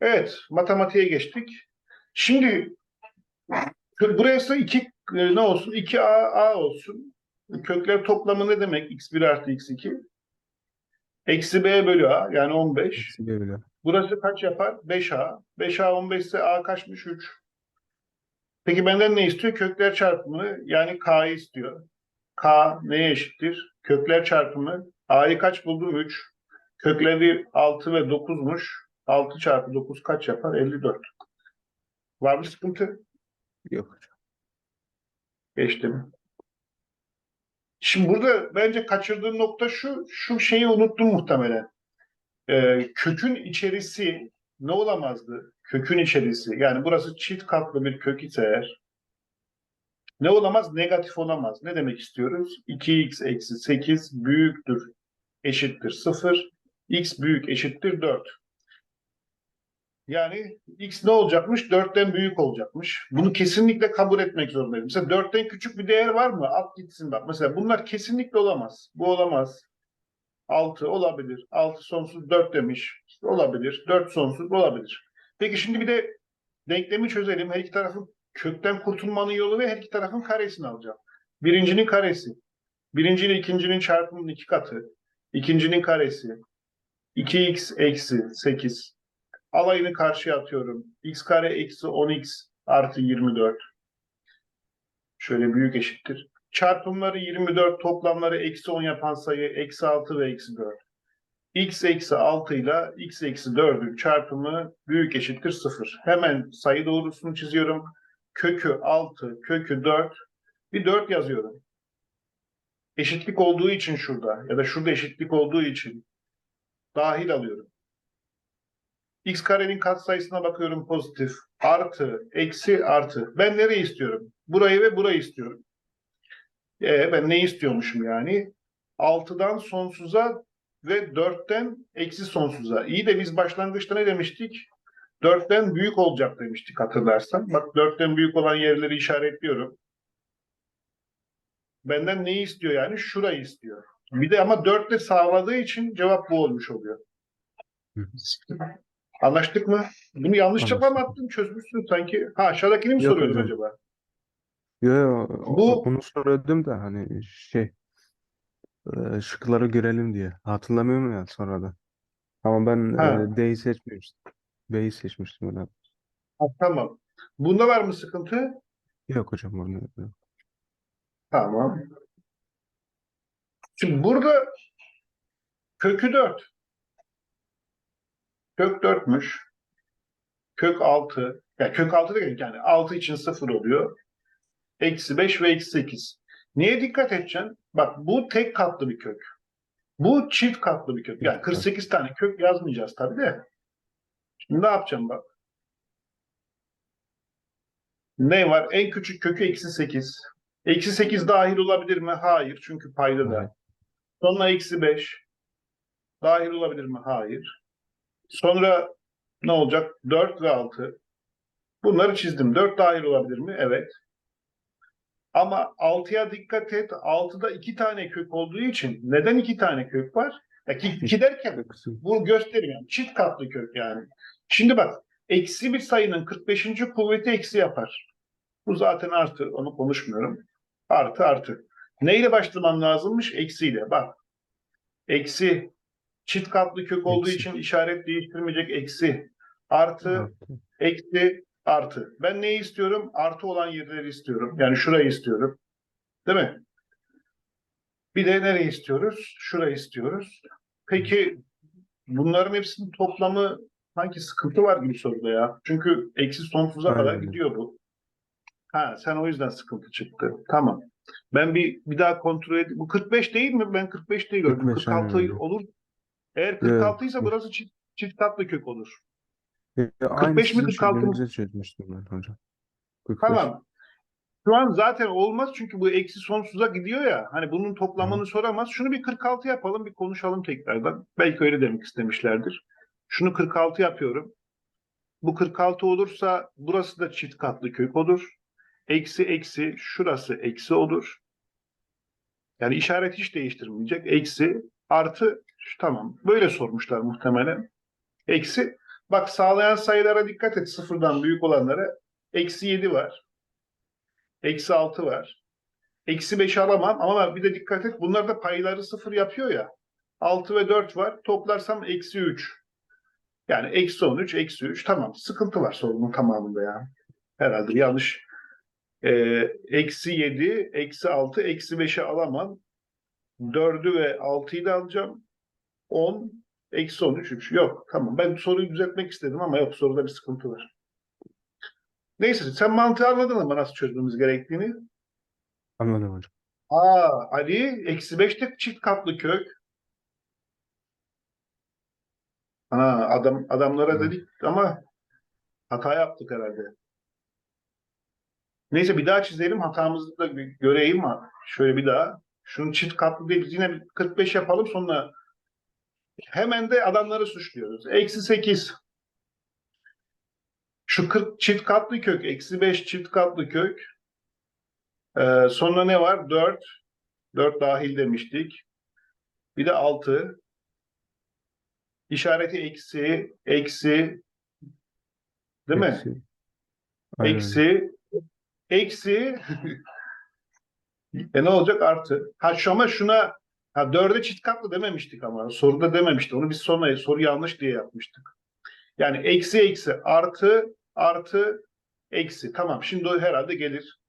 Evet, matematiğe geçtik. Şimdi burası 2 ne olsun? 2a a olsun. Kökler toplamı ne demek? x1 artı x2. Eksi b bölü a yani 15. Eksi bir bölü. Burası kaç yapar? 5a. 5a 15 ise a kaçmış? 3. Peki benden ne istiyor? Kökler çarpımı yani k'yı istiyor. k neye eşittir? Kökler çarpımı. a'yı kaç buldum? 3. Kökleri 6 ve 9'muş. 6 çarpı 9 kaç yapar? 54. Var mı sıkıntı? Yok. Geçtim. Şimdi burada bence kaçırdığım nokta şu, şu şeyi unuttum muhtemelen. Ee, kökün içerisi ne olamazdı? Kökün içerisi. Yani burası çift katlı bir kök ise eğer ne olamaz? Negatif olamaz. Ne demek istiyoruz? 2x eksi 8 büyüktür, eşittir 0. x büyük eşittir 4. Yani x ne olacakmış? 4'ten büyük olacakmış. Bunu kesinlikle kabul etmek zorundayım. Mesela 4'ten küçük bir değer var mı? At gitsin bak. Mesela bunlar kesinlikle olamaz. Bu olamaz. 6 olabilir. 6 sonsuz 4 demiş. Olabilir. 4 sonsuz olabilir. Peki şimdi bir de denklemi çözelim. Her iki tarafın kökten kurtulmanın yolu ve her iki tarafın karesini alacağım. Birincinin karesi. Birinci ile ikincinin çarpımının iki katı. İkincinin karesi. 2x eksi 8. Alayını karşıya atıyorum. x kare eksi 10x artı 24. Şöyle büyük eşittir. Çarpımları 24, toplamları eksi 10 yapan sayı eksi 6 ve eksi 4. x eksi 6 ile x eksi 4'ün çarpımı büyük eşittir 0. Hemen sayı doğrusunu çiziyorum. Kökü 6, kökü 4. Bir 4 yazıyorum. Eşitlik olduğu için şurada ya da şurada eşitlik olduğu için dahil alıyorum. X karenin katsayısına bakıyorum pozitif. Artı, eksi, artı. Ben nereyi istiyorum? Burayı ve burayı istiyorum. E, ben ne istiyormuşum yani? 6'dan sonsuza ve 4'ten eksi sonsuza. İyi de biz başlangıçta ne demiştik? 4'ten büyük olacak demiştik hatırlarsan. Bak 4'ten büyük olan yerleri işaretliyorum. Benden neyi istiyor yani? Şurayı istiyor. Bir de ama 4 ile sağladığı için cevap bu olmuş oluyor. Anlaştık mı? Bunu yanlışça mı Anlaştık. anlattın? Çözmüşsün sanki. Ha aşağıdakini mi Yok soruyordun hocam. acaba? Yo, yo, Bu- onu soruyordum da hani şey e, şıkları görelim diye. Hatırlamıyorum ya sonradan. Ama ben Ha. e, D'yi seçmemiştim. B'yi seçmiştim öyle. Ha, tamam. Bunda var mı sıkıntı? Yok hocam bunu. Tamam. Şimdi burada kökü 4. Kök 4'müş. Kök 6. Ya kök 6 demek yani 6 için 0 oluyor. Eksi 5 ve eksi 8. Niye dikkat edeceksin? Bak bu tek katlı bir kök. Bu çift katlı bir kök. Yani Evet. 48 tane kök yazmayacağız tabii de. Şimdi ne yapacağım bak. Ne var? En küçük kökü eksi 8. Eksi 8 dahil olabilir mi? Hayır. Çünkü payda da. Sonra eksi 5. Dahil olabilir mi? Hayır. Sonra ne olacak? 4 ve 6. Bunları çizdim. 4 dahil olabilir mi? Evet. Ama 6'ya dikkat et. 6'da 2 tane kök olduğu için neden 2 tane kök var? 2 derken Kısım. bunu gösteriyorum. Çift katlı kök yani. Şimdi bak. Eksi bir sayının 45. kuvveti eksi yapar. Bu zaten artı. Onu konuşmuyorum. Artı artı. Neyle başlamam lazımmış? Eksiyle. Bak. Eksi. Çift katlı kök olduğu Eksi. için işaret değiştirmeyecek eksi. Artı. Artı. Eksi. Artı. Ben neyi istiyorum? Artı olan yerleri istiyorum. Yani şurayı istiyorum. Değil mi? Bir de nereyi istiyoruz? Şurayı istiyoruz. Peki bunların hepsinin toplamı sanki sıkıntı var gibi soruda ya. Çünkü eksi sonsuza kadar Aynen. gidiyor bu. Ha sen o yüzden sıkıntı çıktı. Tamam. Ben bir bir daha kontrol edeyim. Bu 45 değil mi? Ben 45 değil gördüm. 45 46 aynen. olur. Eğer 46 ise burası çift, çift katlı kök olur. Ya, 45 aynı mi, sizin 46 mı? çözmüştüm ben hocam. 45. Tamam. Şu an zaten olmaz çünkü bu eksi sonsuza gidiyor ya. Hani bunun toplamını soramaz. Şunu bir 46 yapalım bir konuşalım tekrardan. Belki öyle demek istemişlerdir. Şunu 46 yapıyorum. Bu 46 olursa burası da çift katlı kök olur. Eksi eksi şurası eksi olur. Yani işaret hiç değiştirmeyecek. Eksi artı tamam. Böyle sormuşlar muhtemelen. Eksi Bak sağlayan sayılara dikkat et. Sıfırdan büyük olanlara. Eksi 7 var. Eksi 6 var. Eksi 5 alamam ama bir de dikkat et. Bunlar da payları sıfır yapıyor ya. 6 ve 4 var. Toplarsam eksi 3. Yani eksi 13, eksi 3. Tamam. Sıkıntı var sorunun tamamında ya. Herhalde yanlış. Ee, eksi 7, eksi 6, eksi 5'i alamam. 4'ü ve 6'yı da alacağım. 10, eksi 13, 3. Yok. Tamam. Ben soruyu düzeltmek istedim ama yok. Soruda bir sıkıntı var. Neyse sen mantığı anladın ama nasıl çözmemiz gerektiğini. Anladım hocam. Aa Ali eksi 5'te çift katlı kök. Ha, adam adamlara Hı. dedik ama hata yaptık herhalde. Neyse bir daha çizelim hatamızı da göreyim ha. Şöyle bir daha. Şunu çift katlı değil biz yine bir 45 yapalım sonra hemen de adamları suçluyoruz. Eksi 8. Şu 40 çift katlı kök. Eksi 5 çift katlı kök. Ee, sonra ne var? 4. 4 dahil demiştik. Bir de 6. İşareti eksi, eksi. Değil mi? Eksi. Aynen öyle. Eksi, eksi. e ne olacak? Artı. Ha ama şuna ha dörde çift katlı dememiştik ama. Soruda dememişti. Onu biz sonra soru yanlış diye yapmıştık. Yani eksi eksi artı artı eksi. Tamam şimdi o herhalde gelir.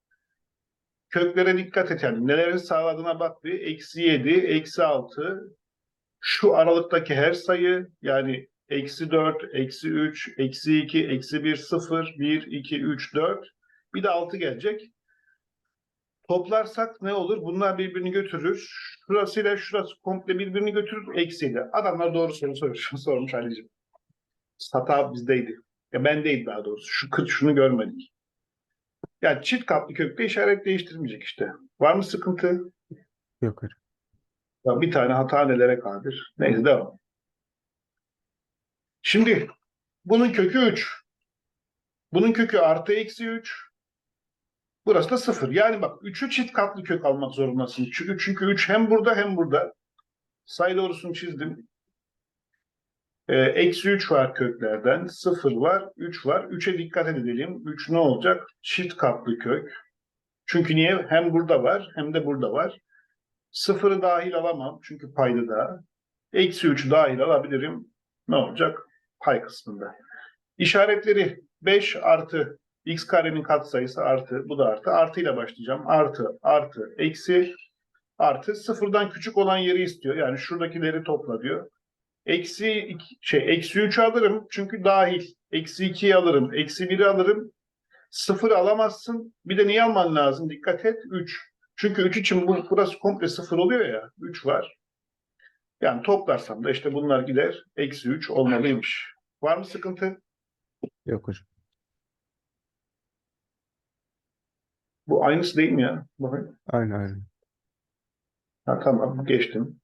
Köklere dikkat et yani. Nelerin sağladığına bak bir. Eksi 7, eksi 6. Şu aralıktaki her sayı yani eksi 4, eksi 3, eksi 2, eksi 1, 0, 1, 2, 3, 4. Bir de 6 gelecek. Toplarsak ne olur? Bunlar birbirini götürür. Şurasıyla şurası komple birbirini götürür. Eksiyle. Adamlar doğru soru sormuş, sormuş Ali'ciğim. Hata bizdeydi. Ya bendeydi daha doğrusu. Şu kırk şunu görmedik. Yani çift katlı kökte işaret değiştirmeyecek işte. Var mı sıkıntı? Yok hocam. Ya bir tane hata nelere kadir? Neyse devam. Şimdi bunun kökü 3. Bunun kökü artı eksi 3. Burası da 0. Yani bak 3'ü çift katlı kök almak zorundasın. Çünkü, çünkü 3 hem burada hem burada. Sayı doğrusunu çizdim. Ee, eksi 3 var köklerden. 0 var. 3 var. 3'e dikkat edelim. 3 ne olacak? Çift katlı kök. Çünkü niye? Hem burada var hem de burada var. Sıfırı dahil alamam çünkü payda da. Eksi 3 dahil alabilirim. Ne olacak? Pay kısmında. İşaretleri 5 artı x karenin katsayısı artı bu da artı. Artıyla başlayacağım. Artı, artı, eksi, artı. Sıfırdan küçük olan yeri istiyor. Yani şuradakileri topla diyor. Eksi, şey, eksi 3 alırım çünkü dahil. Eksi 2'yi alırım. Eksi 1'i alırım. Sıfır alamazsın. Bir de niye alman lazım? Dikkat et. 3. Çünkü 3 için bu, burası komple sıfır oluyor ya. 3 var. Yani toplarsam da işte bunlar gider. Eksi 3 olmalıymış. Var mı sıkıntı? Yok hocam. Bu aynısı değil mi ya? Bakın. Aynen aynen. Ha, tamam geçtim.